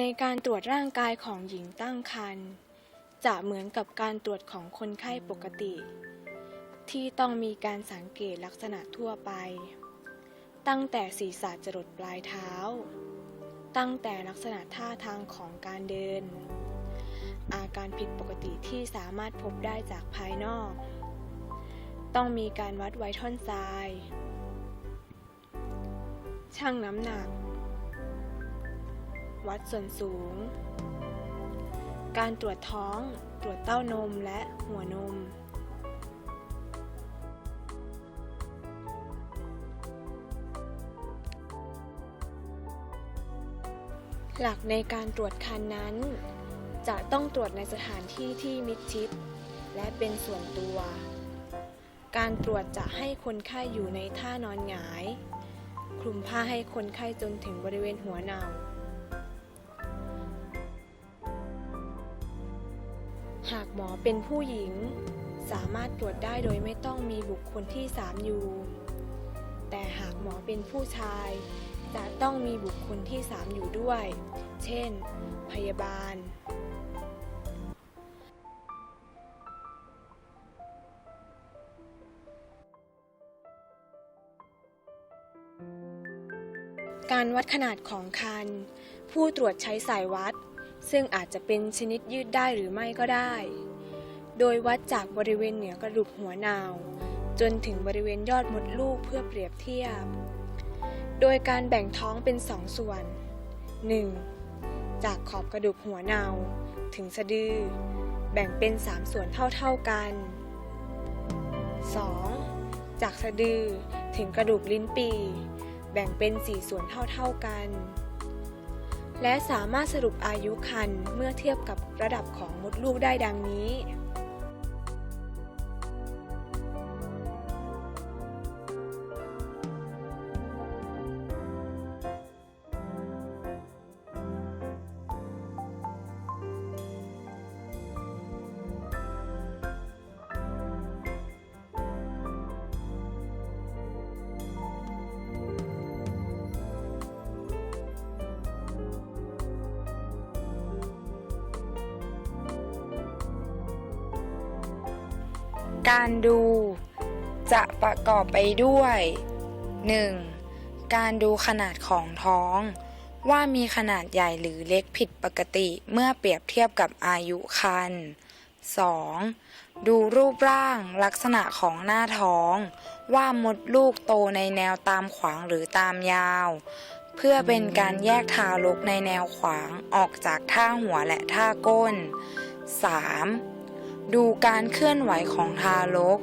ในการตรวจร่างกายของหญิงตั้งครรภ์จะเหมือนกับการตรวจของคนไข้ปกติ ที่ต้องมีการสังเกตลักษณะทั่วไป ตั้งแต่ศีรษะจรดปลายเท้า ตั้งแต่ลักษณะท่าทางของการเดิน อาการผิดปกติที่สามารถพบได้จากภายนอก ต้องมีการวัดไวท่อนทราย ชั่งน้ำหนัก วัดส่วนสูง การตรวจท้อง ตรวจเต้านมและหัวนม หลักในการตรวจคันนั้น จะต้องตรวจในสถานที่ที่มิดชิด และเป็นส่วนตัว การตรวจจะให้คนไข้อยู่ในท่านอนหงายคลุมผ้าให้คนไข้จนถึงบริเวณหัวเนาหา หมอเป็นผู้หญิง สามารถตรวจได้โดยไม่ต้องมีบุคคลที่ 3 อยู่ แต่หากหมอเป็นผู้ชาย จะต้องมีบุคคลที่ 3 อยู่ด้วย เช่น พยาบาลการวัดขนาดของคัน ผู้ตรวจใช้สายวัด ซึ่งอาจจะเป็นชนิดยืดได้หรือไม่ก็ได้ โดยวัดจากบริเวณเหนือกระดูกหัวนาว จนถึงบริเวณยอดมดลูกเพื่อเปรียบเทียบ โดยการแบ่งท้องเป็นสองส่วน 1. จากขอบกระดูกหัวนาวถึงสะดือ แบ่งเป็น 3 ส่วนเท่าๆกัน 2. จากสะดือถึงกระดูกลิ้นปี แบ่งเป็น 4 ส่วนเท่าๆกัน และสามารถสรุปอายุคันเมื่อเทียบกับระดับของมดลูกได้ดังนี้ การดู จะประกอบไปด้วย 1. การดูขนาดของท้อง ว่ามีขนาดใหญ่หรือเล็กผิดปกติเมื่อเปรียบเทียบกับอายุครรภ์ 2. ดูรูปร่างลักษณะของหน้าท้อง ว่ามดลูกโตในแนวตามขวางหรือตามยาว เพื่อเป็นการแยกทารกในแนวขวางออกจากท่าหัวและท่าก้น 3. ดูการเคลื่อนไหวของทารก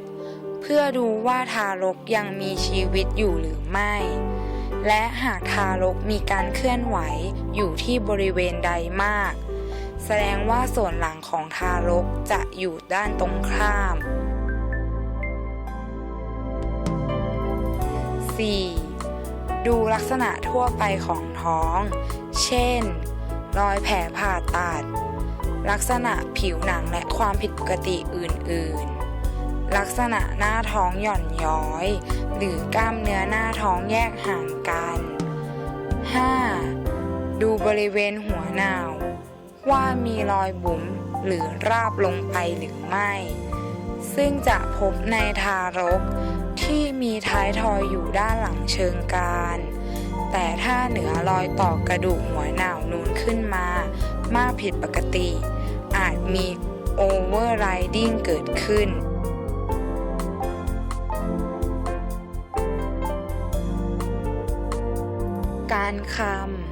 เพื่อดูว่าทารกยังมีชีวิตอยู่หรือไม่ และหากทารกมีการเคลื่อนไหวอยู่ที่บริเวณใดมาก แสดงว่าส่วนหลังของทารกจะอยู่ด้านตรงข้าม 4. ดูลักษณะทั่วไปของท้อง เช่น รอยแผลผ่าตัด ลักษณะผิวหนังและความผิดปกติอื่น ๆ ลักษณะหน้าท้องหย่อนย้อย หรือกล้ามเนื้อหน้าท้องแยกห่างกัน 5. ดูบริเวณหัวหนาว ว่ามีรอยบุ๋มหรือราบลงไปหรือไม่ ซึ่งจะพบในทารกที่มีท้ายทอยอยู่ด้านหลังเชิงกรานแต่ถ้าเหนือรอยต่อกระดูกหัวหนาวนูนขึ้นมา มากผิดปกติ มีโอเวอร์ไรดิงเกิดขึ้น การค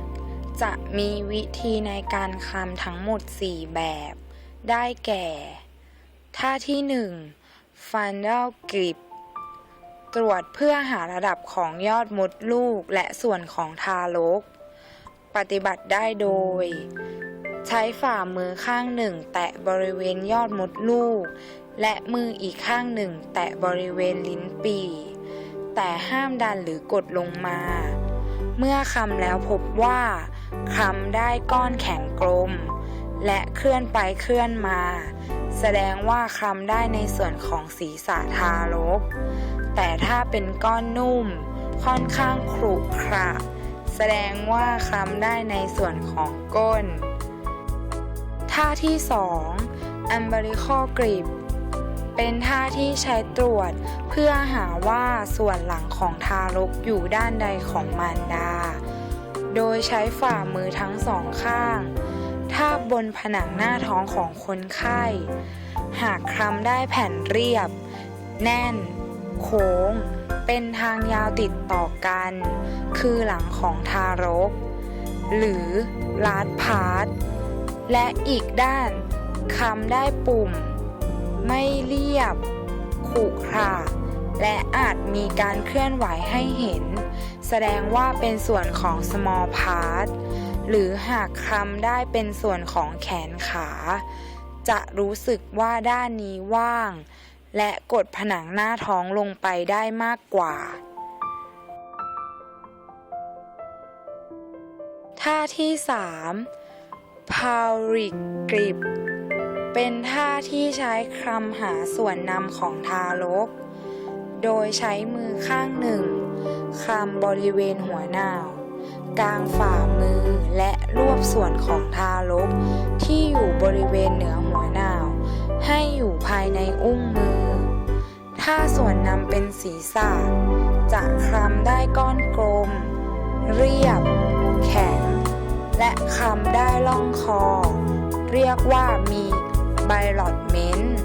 ำจะมีวิธีในการคำทั้งหมด 4 แบบ ได้แก่ ท่าที่ 1 Final Grip ตรวจเพื่อหาระดับของยอดมดลูกและส่วนของทารก ปฏิบัติได้โดย ใช้ฝ่ามือข้างหนึ่ง แตะบริเวณยอดมดลูก และมืออีกข้างหนึ่ง แตะบริเวณลิ้นปี แต่ห้ามดันหรือกดลงมา เมื่อคำแล้วพบว่าคำได้ก้อนแข็งกลม และเคลื่อนไปเคลื่อนมา แสดงว่าคำได้ในส่วนของศีรษะทารก แต่ถ้าเป็นก้อนนุ่ม ค่อนข้างขรุขระแสดงว่าคำได้ในส่วนของก้น ท่าที่ 2 umbilical grip เป็นท่าที่ใช้ตรวจเพื่อหาว่าส่วนหลังของทารกอยู่ด้านใดของมารดา โดยใช้ฝ่ามือทั้งสองข้าง ทาบบนผนังหน้าท้องของคนไข้ หากคลำได้แผ่นเรียบ แน่น โค้ง เป็นทางยาวติดต่อกัน คือหลังของทารก หรือลาดพาร์ท และอีกด้านคำได้ปุ่ม ไม่เรียบขรุขระและอาจมีการเคลื่อนไหวให้เห็น แสดงว่าเป็นส่วนของ small part หรือหากคำได้เป็นส่วนของแขนขา จะรู้สึกว่าด้านนี้ว่าง และกดผนังหน้าท้องลงไปได้มากกว่า ท่าที่ 3 p o w r i c grip เป็นท่าที่ใช้คลำหาส่วนนำของทารก โดยใช้มือข้างหนึ่งคลำบริเวณหัวหนาวกลางฝ่ามือและรวบส่วนของทารก ที่อยู่บริเวณเหนือหัวหนาว ให้อยู่ภายในอุ้งมือ ถ้าส่วนนำเป็นศีรษะจะคลำได้ก้อนกลม เรียบ แข็ง และคำได้ล่องคอ เรียกว่ามีไบลอดเมนต์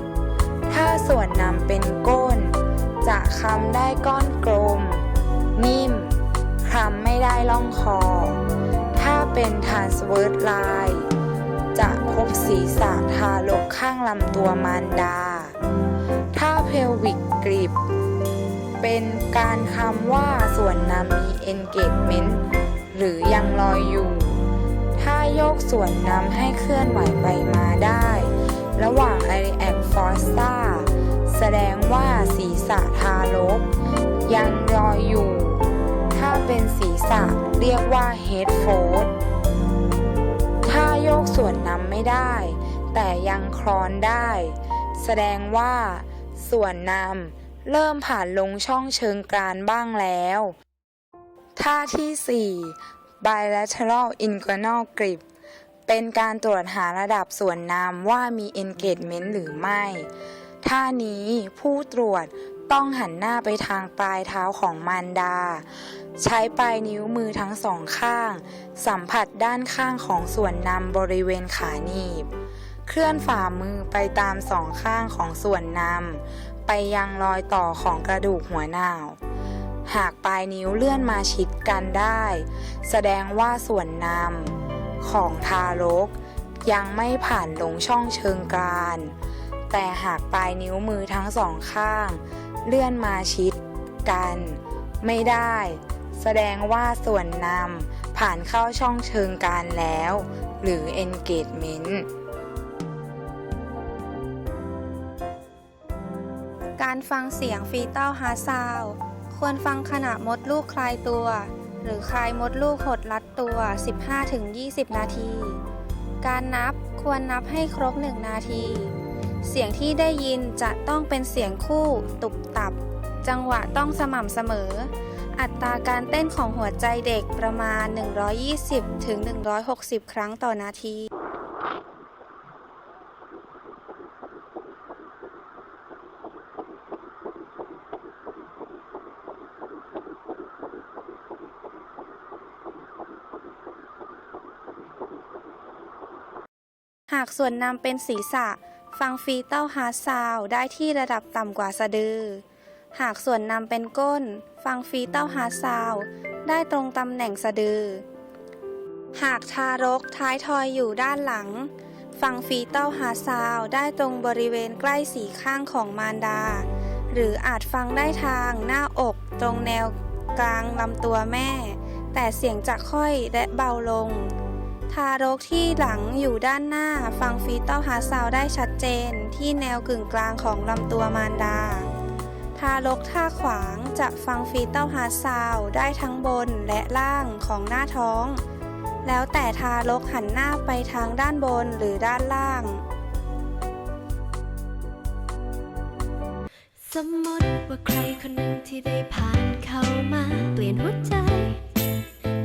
ถ้าส่วนนำเป็นก้น จะคำได้ก้อนกลม นิ่มคำไม่ได้ล่องคอ ถ้าเป็นทานสเวิร์ดไลน์จะพบศีรษะทารกข้างลำตัวมารดา ถ้าเพลวิกกริปเป็นการคำว่าส่วนนำมี engagement หรือยังลอยอยู่ โยกส่วนนำให้เคลื่อนไหวไปมาได้ ระหว่าง i a c f o r s t a แสดงว่าศีรษะทารก ยังลอยอยู่ ถ้าเป็นศีรษะเรียกว่า head f o r ถ้าโยกส่วนนำไม่ได้ แต่ยังคลอนได้ แสดงว่า ส่วนนำเริ่มผ่านลงช่องเชิงกรานบ้างแล้ว ท่าที่ 4 bilateral inguinal grip เป็นการตรวจหาระดับส่วนน้ำว่ามี engagement หรือไม่ ท่านี้ผู้ตรวจต้องหันหน้าไปทางปลายเท้าของมารดา ใช้ปลายนิ้วมือทั้งสองข้าง สัมผัสด้านข้างของส่วนนำบริเวณขาหนีบ เคลื่อนฝ่ามือไปตามสองข้างของส่วนนำไปยังรอยต่อของกระดูกหัวหนาว หากปลายนิ้วเลื่อนมาชิดกันได้ แสดงว่าส่วนนำของทารก ยังไม่ผ่านลงช่องเชิงกรานแต่หากปลายนิ้วมือทั้งสองข้าง เลื่อนมาชิดกัน ไม่ได้ แสดงว่าส่วนนำผ่านเข้าช่องเชิงกรานแล้ว หรือ engagement การฟังเสียงฟีเตลฮาร์ซาว ควรฟังขณะมดลูกคลายตัว หรือคลายมดลูกหดรัดตัว 15-20 นาที การนับควรนับให้ครบ 1 นาที เสียงที่ได้ยินจะต้องเป็นเสียงคู่ ตุบตับ จังหวะต้องสม่ำเสมอ อัตราการเต้นของหัวใจเด็กประมาณ 120-160 ครั้งต่อนาทีากส่วนนำเป็นศีรษะ ฟังฟีเต้าฮาร์ซาวได้ที่ระดับต่ำกว่าสะดือ หากส่วนนำเป็นก้น ฟังฟีเต้าฮาร์ซาวได้ตรงตำแหน่งสะดือ หากทารกท้ายทอยอยู่ด้านหลัง ฟังฟีเต้าฮาร์ซาวได้ตรงบริเวณใกล้สีข้างของมารดา หรืออาจฟังได้ทางหน้าอกตรงแนวกลางลำตัวแม่ แต่เสียงจะค่อยและเบาลง ทารกที่หลังอยู่ด้านหน้าฟังฟีเต l ลฮาร์ซาวได้ชัดเจนที่แนวกึ่งกลางของลำตัวมารดา ทารกท่าขวางจะฟังฟีเต l ลฮาร์ซาวได้ทั้งบนและล่างของหน้าท้อง แล้วแต่ทารกหันหน้าไปทางด้านบนหรือด้านล่าง สมมติว่าใครคนหนึ่งที่ได้ผ่านเข้ามา เปลี่ยนหัวใจ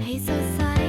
ให้สดใส